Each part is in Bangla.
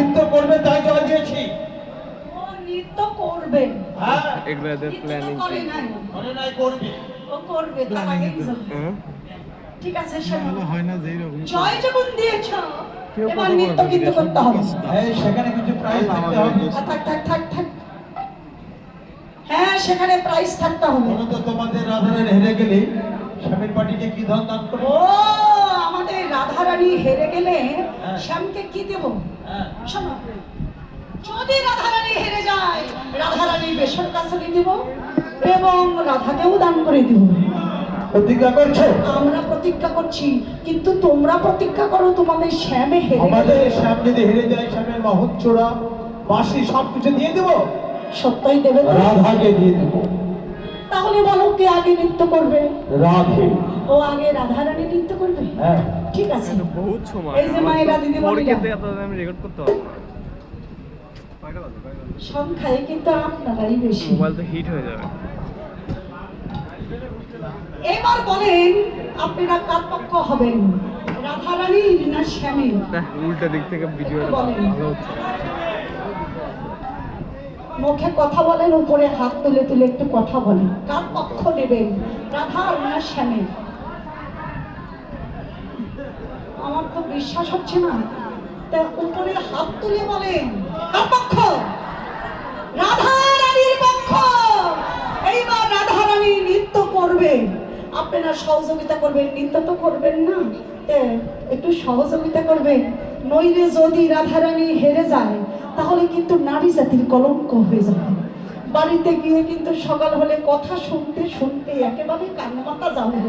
নৃত্য করবে তাই জল দিয়েছি ও নৃত্য করবে। হ্যাঁ। এগুলো এদের নৃত্য তো প্ল্যানিং করে নাই। মনে নাই করবে। ও করবে তার আগেই হ্যাঁ। ঠিক আছে শোনো। হয় না যেই রকম। জয় যখন দিয়েছ এবার নৃত্য কিন্তু করতে হবে। এই সেখানে কিছু প্রাইজ থাকতে হবে। আ, থাক থাক থাক থাক। হ্যাঁ সেখানে প্রাইস থাকতে হবে। তো তোমাদের রাধারান হেরে গেলে স্বামীর পার্টিকে কি ধন দান করবে? ও আমাদের রাধারানী হেরে গেলে হ্যাঁ। শ্যামকে কি দেব? হ্যাঁ। শোনো যদি রাধারানী হেরে যায় রাধারানী বেসর কাছে দিব? এবং রাধাকেও দান করে দিব। প্রতিজ্ঞা করছ? আমরা প্রতিজ্ঞা করছি কিন্তু তোমরা প্রতিজ্ঞা করো তোমাদের শ্যামে হেরে আমাদের শ্যাম যদি হেরে যায় শ্যামের চোরা বাসি সব কিছু দিয়ে দেবো? সত্যই দেবে রাধাকে দিয়ে দেবো। তাহলে বলো কে আগে নৃত্য করবে? রাধে। ও আগে রাধারানী নৃত্য করবে? হ্যাঁ। ঠিক আছে। বহুত সময়। এই যে মায়েরা। পরীক্ষাতে আমি রেকর্ড করতে পারব সংখ্যায় কিন্তু আপনারাই বেশি। মোবাইল তো হিট হয়ে যাবে। এবার বলেন আপনারা কার পক্ষ হবেন? রাধারানী না শ্যামের না উল্টা দিক থেকে ভিডিওটা ভালো হচ্ছে। মুখে কথা বলেন উপরে হাত তুলে তুলে একটু কথা বলেন। কার পক্ষ নেবেন? রাধা না শ্যামের আমার তো বিশ্বাস হচ্ছে না। তা উপরে হাত তুলে বলেন পক্ষ রাধা রানীর পক্ষ, এইবার রাধা রানী নৃত্য করবে। আপনারা সহযোগিতা করবেন, নৃত্য তো করবেন না। একটু সহযোগিতা করবেন। নইলে যদি রাধারানী হেরে যায়, তাহলে কিন্তু নারী জাতির কলঙ্ক হয়ে যাবে। বাড়িতে গিয়ে কিন্তু সকাল হলে কথা শুনতে শুনতে একেবারে কান্নামাতা যাবে।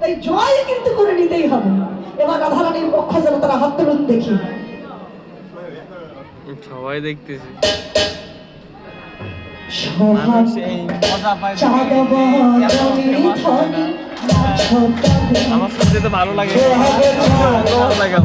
তাই জয় কিন্তু করে নিতেই হবে। এবার রাধারানীর পক্ষ যেন তারা হাত তুলুন দেখি। সবাই দেখতেছি। আমার শুনতে তো ভালো লাগে। ভালো লাগে।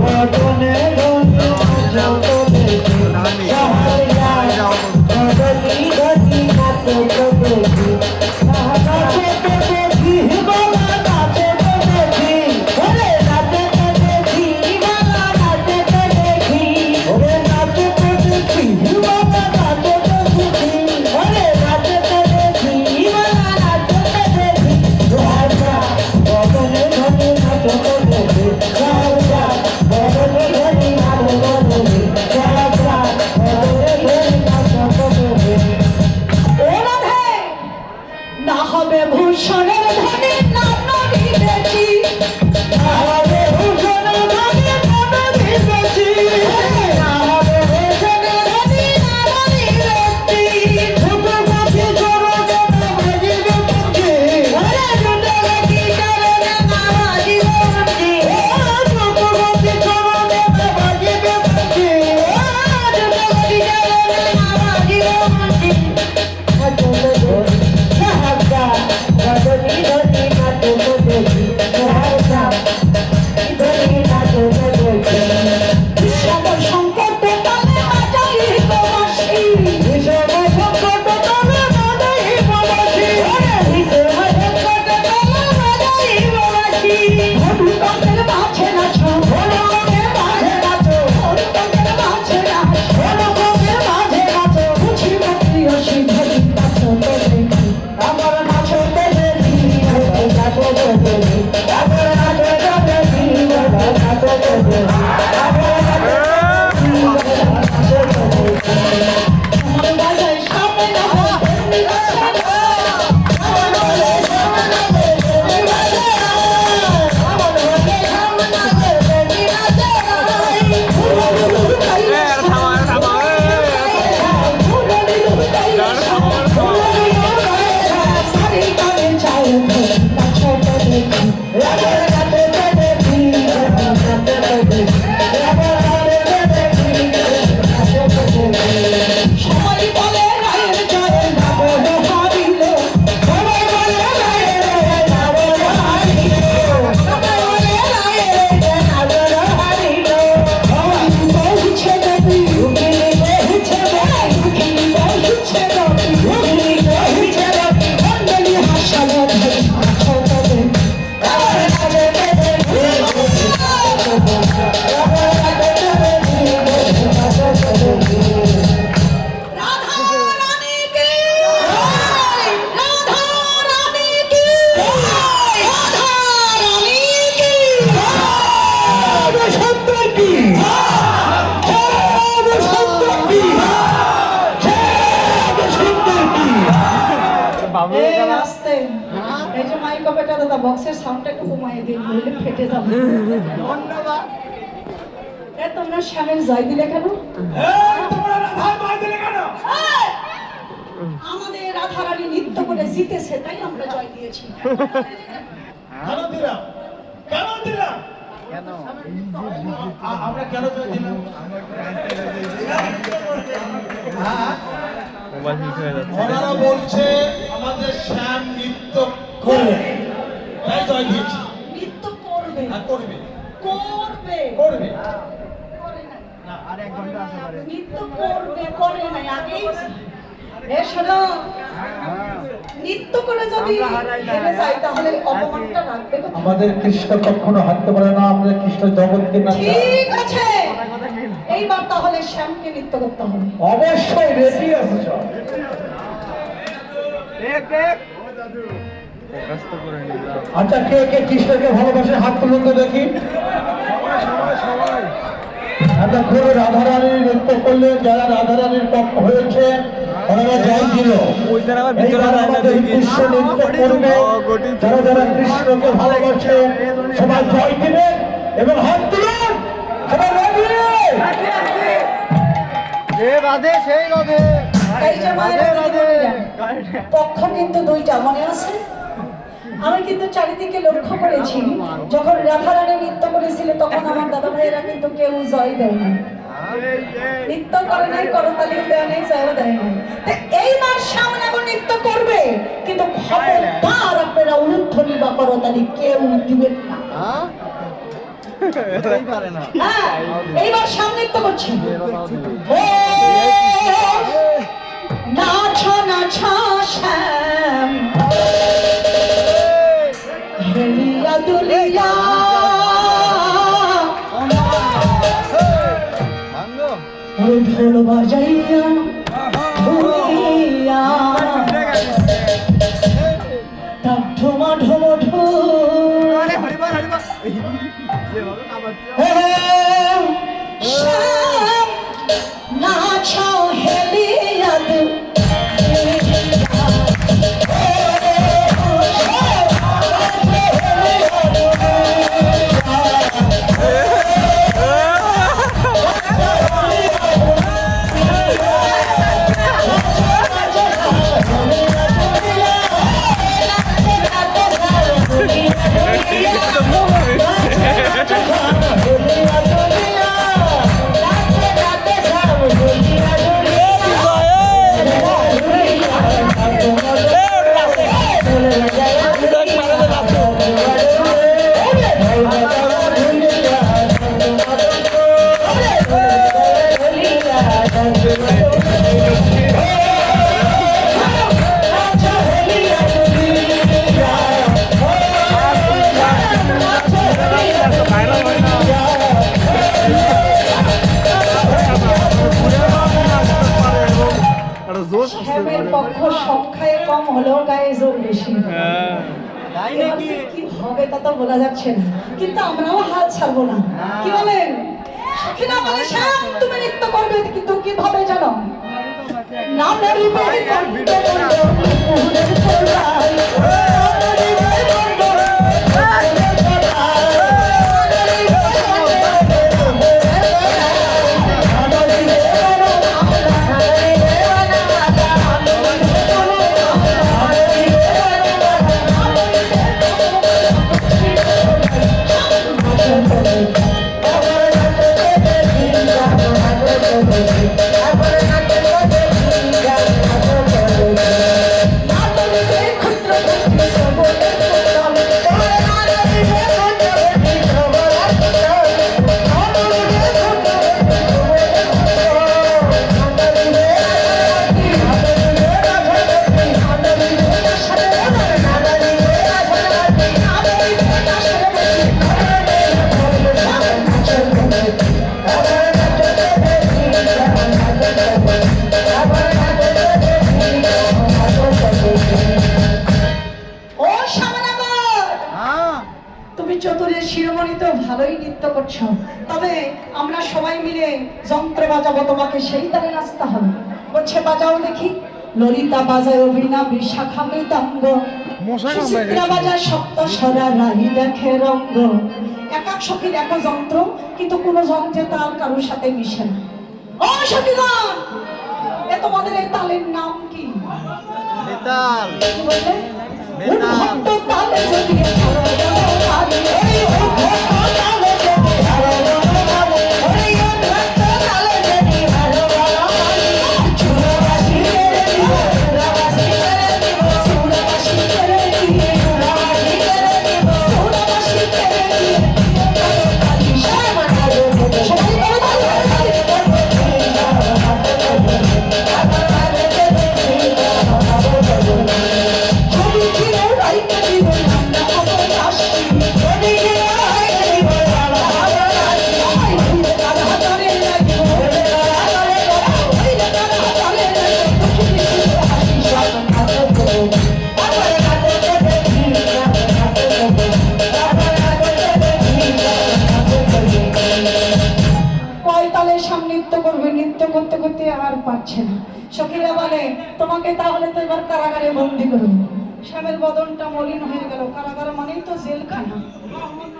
শ্যামের জয় দিলে কেন! আমাদের রাধারানী নৃত্য করে জিতেছে তাই আমরা জয় দিয়েছি। আমরা কেন জয় দিলাম? হ্যাঁ হয়ে ওনারা বলছে আমাদের শ্যাম নৃত্য করবে। তাই জয় দিয়েছি। নৃত্য করবে। আর করবে। করবে। করবে। আর এক ঘণ্টা আসতে পারে নৃত্য করবে করে নাই আগেই এ শোনো নৃত্য করে যদি আমরা হারাই না। হেরে যাই তাহলে অপমানটা রাখবে আমাদের কৃষ্ণ কখনো হারতে পারে না আমরা কৃষ্ণ জগৎকে না ঠিক আছে। এইবার তাহলে শ্যামকে নৃত্য করতে হবে। অবশ্যই রেডি আছে সব। আচ্ছা কে কে কৃষ্ণকে ভালোবাসে? হাত তুলুন তো দেখি। সবাই সবাই। এতক্ষণে রাধারানীর নৃত্য করলে যারা রাধারানীর পক্ষ হয়েছে ওনারা জয় দিল ওইটার আবার ভিতরে এইবার আমাদের কৃষ্ণ নৃত্য করবে। ও, গটি চুপ। যারা যারা কৃষ্ণকে ভালোবাসে সবাই জয় দিবেন এবং হাত তুলুন। সবাই ready? সেই বাঁধে এই যে মায়ের বাঁধে দিদিমণিরা, পক্ষ কিন্তু দুইটা মনে আছে? আমি কিন্তু চারিদিকে লক্ষ্য করেছি, যখন রাধারানী নৃত্য করেছিল, তখন আমার দাদা ভাইয়েরা কিন্তু কেউ জয় দেয়নি নৃত্য করে নাই করতালিও দেয় নাই, জয়ও দেয় নাই। তো এইবার সামনে আবার নৃত্য করবে, কিন্তু খবরদার আপনারা উলুধ্বনি বা করতালি কেউ দিবেন না। হ্যাঁ এইবার সামনে নৃত্য করছি। নাচো নাচো, শ্যাম। ঢোল বাজাইয়া কি তা বলা যাচ্ছে না। কিন্তু আমরাও হাল ছাড়বো না। কি বলেন? সখিনা বলে শ্যাম তুমি নৃত্য করবে কিন্তু কীভাবে জানো? নামের উপরে কণ্ঠ কণ্ঠ মুহুরের তোলাই। বাজাবো তোমাকে সেই তালে নাচতে হবে। বলছে বাজাও দেখি। ললিতা বাজায় অভিনা বিশাখা সুচিত্রা বাজায় সপ্ত স্বরা রাহি দেখে রঙ্গ। এক এক সখীর এক যন্ত্র কিন্তু কোনো যন্ত্রে তাল কারোর সাথে মিশে না। ও সখীগণ এ তোমাদের এই তালের নাম কি? বেতাল। বললে? বেতাল। তালে যদি রাইকা জীবন বদনটা মলিন হয়ে গেল কারাগার মানেই তো জেলখানা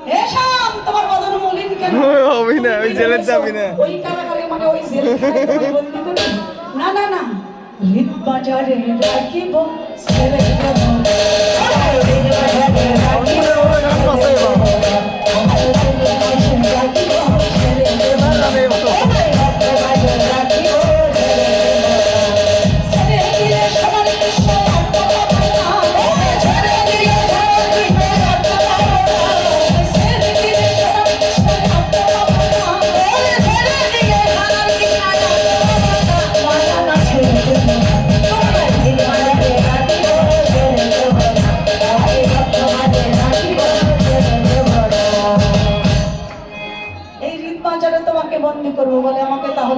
এ শ্যাম তোমার বদন মলিন কেন ওই না, ওই জেলে যাবি না। ওই কারাগারে মানে ওই জেলখানায় বন্দি করবে না না না হৃদ বাজারে রাখিব ছেড়ে দেব হৃদ বাজারে রাখিব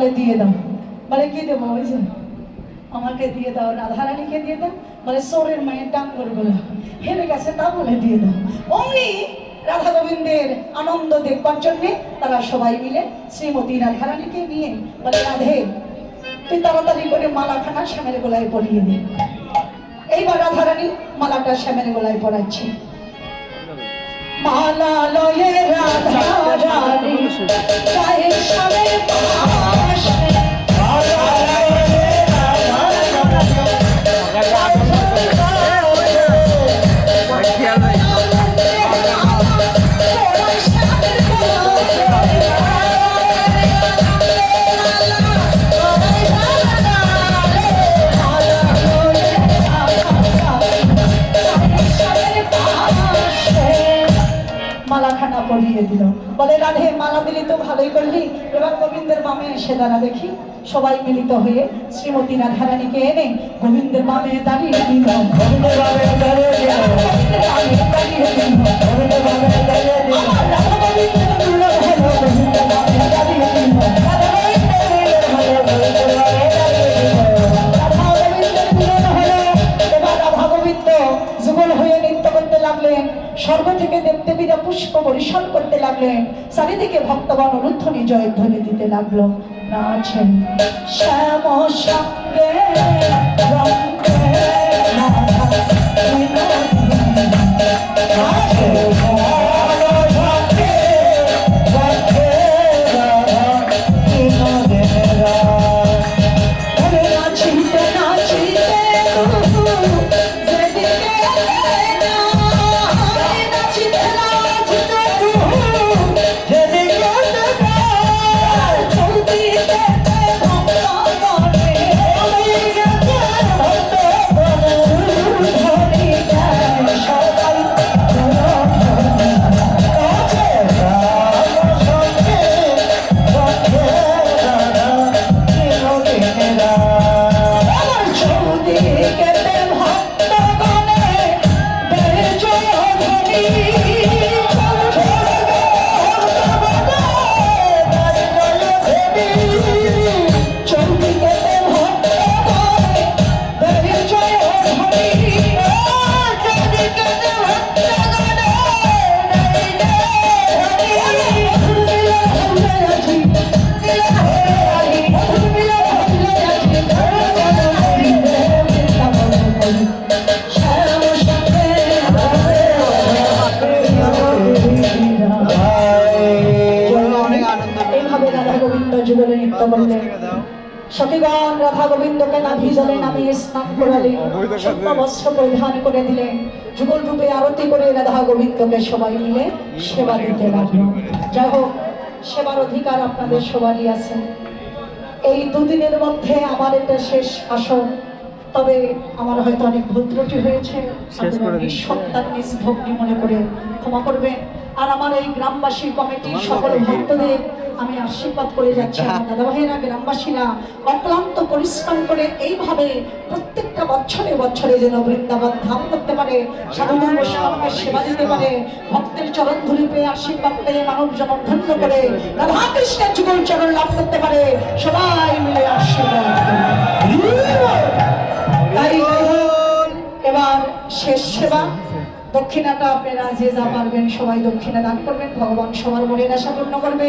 আমাকে দিয়ে দাও। বলে, কি দেবো যে আমাকে দিয়ে দাও, রাধারানীকে দিয়ে দাও। বলে, সোরের মায়ের ডাঙ্গর গোলা হেরে গেছে তা বলে দিয়ে দাও। অমনি রাধা গোবিন্দের আনন্দ দেখবার জন্যে তারা সবাই মিলে শ্রীমতী রাধারানীকে নিয়ে বলে, রাধে, তুই তাড়াতাড়ি করে মালাখানা শ্যামের গোলায় পরিয়ে দে। এইবার রাধারানী মালাটা শ্যামের গোলায় পরাচ্ছে। মালা লয়ে রাধা রানী দিল। বলে, রাধে, মালা দিলি তো ভালোই করলি। এবার গোবিন্দের বামে এসে দাঁড়া দেখি সবাই মিলিত হয়ে শ্রীমতী রাধারানীকে এনে গোবিন্দের মামে দাঁড়িয়ে দিল। দাঁড়িয়ে লাগলেন চারিদিকে ভক্তগণ অনুধ্বনি ধ্বনি দিতে লাগল। নাচেন। শ্যাম সঙ্গে রঙ্গে যুগলে নৃত্য করলেন সতীগণ রাধা গোবিন্দকে নাভি জলে নামিয়ে স্নান করালেন অবৈধ শুকনো বস্ত্র পরিধান করে দিলেন যুগল রূপে আরতি করে রাধা গোবিন্দকে সবাই মিলে সেবা দিতে লাগল যাই হোক সেবার অধিকার আপনাদের সবারই আছে। এই দুদিনের মধ্যে আমার এটা শেষ আসন। তবে আমার হয়তো অনেক ভুল ত্রুটি হয়েছে। নিঃসন্তান নিজ ভক্তি মনে করে ক্ষমা করবেন। আর আমার এই গ্রামবাসী কমিটির সকল ভক্তদের আমি আশীর্বাদ করে যাচ্ছি। দাদা ভাইয়েরা গ্রামবাসীরা অক্লান্ত পরিশ্রম করে এইভাবে প্রত্যেকটা বছরে বছরে যেন বৃন্দাবন ধাম করতে পারে সাধুগুরু বৈষ্ণবের সেবা দিতে পারে ভক্তের চরণ ধুলি পেয়ে আশীর্বাদ পেয়ে মানব জনম ধন্য করে রাধা কৃষ্ণের যুগল চরণ লাভ করতে পারে। সবাই মিলে আশীর্বাদ এবার শেষ সেবা। দক্ষিণাটা আপনারা যে যা পারবেন, সবাই দক্ষিণা দান করবেন। ভগবান সবার মনের আশা পূর্ণ করবে।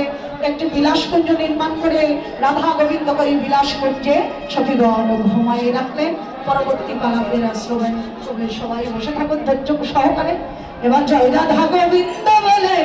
একটি বিলাসকুঞ্জ নির্মাণ করে রাধা গোবিন্দ এই বিলাসকুঞ্জে সতীগণ ঘুমাই রাখলেন। পরবর্তী আপনারা শ্রবণ সবাই বসে থাকুন ধৈর্য সহকারে। এবার জয় রাধা গোবিন্দ বলে।